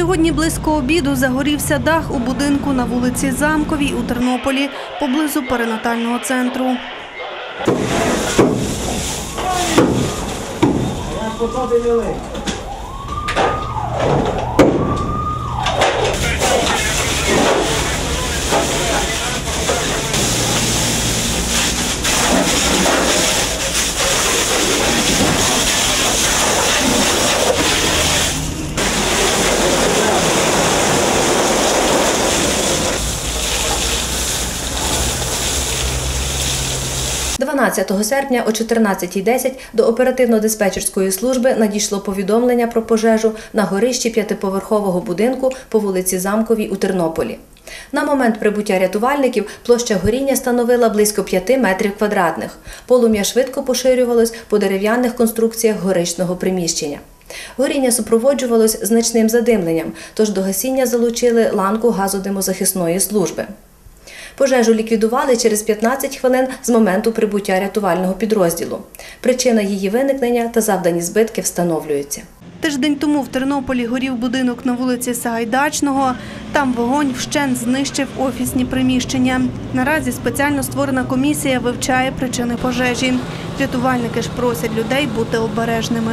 Сьогодні близько обіду загорівся дах у будинку на вулиці Замковій у Тернополі поблизу перинатального центру. – 12 серпня о 14.10 до оперативно-диспетчерської служби надійшло повідомлення про пожежу на горищі п'ятиповерхового будинку по вулиці Замковій у Тернополі. На момент прибуття рятувальників площа горіння становила близько 5 метрів квадратних. Полум'я швидко поширювалось по дерев'яних конструкціях горищного приміщення. Горіння супроводжувалось значним задимленням, тож до гасіння залучили ланку газодимозахисної служби. Пожежу ліквідували через 15 хвилин з моменту прибуття рятувального підрозділу. Причина її виникнення та завдані збитки встановлюються. Тиждень тому в Тернополі горів будинок на вулиці Сагайдачного. Там вогонь вщент знищив офісні приміщення. Наразі спеціально створена комісія вивчає причини пожежі. Рятувальники ж просять людей бути обережними.